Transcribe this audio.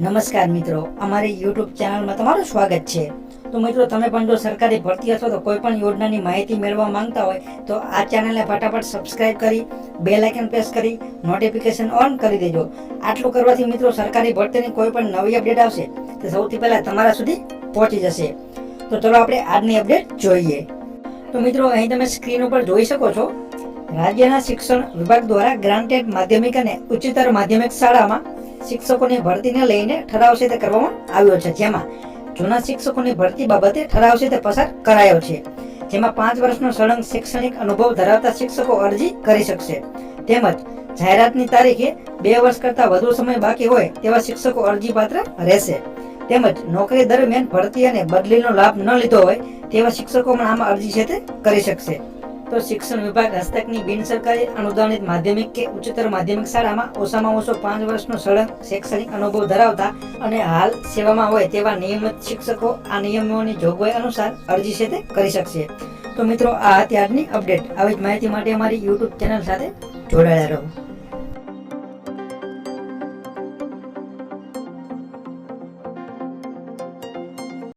નમસ્કાર મિત્રો, અમારી યુટ્યુબ ચેનલમાં તમારું સ્વાગત છે. તો મિત્રો, તમે પણ જો સરકારી ભરતી અથવા તો કોઈ પણ યોજનાની માહિતી મેળવવા માંગતા હોય, તો આ ચેનલને ફટાફટ સબસ્ક્રાઇબ કરી બે લાઇકન પ્રેસ કરી નોટિફિકેશન ઓન કરી દેજો. આટલું કરવાથી મિત્રો, સરકારી ભરતીની કોઈ પણ નવી અપડેટ આવશે, તો સૌથી પહેલાં તમારા સુધી પહોંચી જશે. તો ચલો આપણે આજની અપડેટ જોઈએ. તો મિત્રો, અહીં તમે સ્ક્રીન ઉપર જોઈ શકો છો, રાજ્યના શિક્ષણ વિભાગ દ્વારા ગ્રાન્ટેડ માધ્યમિક અને ઉચ્ચતર માધ્યમિક શાળામાં શિક્ષકોની ભરતીને લઈને ઠરાવ છે કરવામાં આવ્યો છે. જેમાં જૂના શિક્ષકોની ભરતી બાબતે ઠરાવ છે પસાર કરાયો છે. જેમાં પાંચ વર્ષનો સળંગ શૈક્ષણિક અનુભવ ધરાવતા શિક્ષકો અરજી કરી શકશે. તેમજ જાહેરાતની તારીખે બે વર્ષ કરતાં વધુ સમય બાકી હોય તેવા શિક્ષકો અરજી પાત્ર રહેશે. તેમજ નોકરી દરમિયાન ભરતી અને બદલીનો લાભ ન લીધો હોય તેવા શિક્ષકો પણ આમાં અરજી છે તે કરી શકશે. તો શિક્ષણ વિભાગ હસ્તકની બિન સરકારી અનુદાનિત માધ્યમિક કે ઉચ્ચતર માધ્યમિક શાળામાં ઓછામાં ઓછો પાંચ વર્ષનો સળંગ શૈક્ષણિક અનુભવ ધરાવતા અને હાલ સેવામાં હોય તેવા નિયમિત શિક્ષકો આ નિયમોની જોગવાઈ અનુસાર અરજી છે તે કરી શકશે. તો મિત્રો, આ હતી આજની અપડેટ. આવી જ માહિતી માટે અમારી યુટ્યુબ ચેનલ સાથે જોડાયેલા રહો.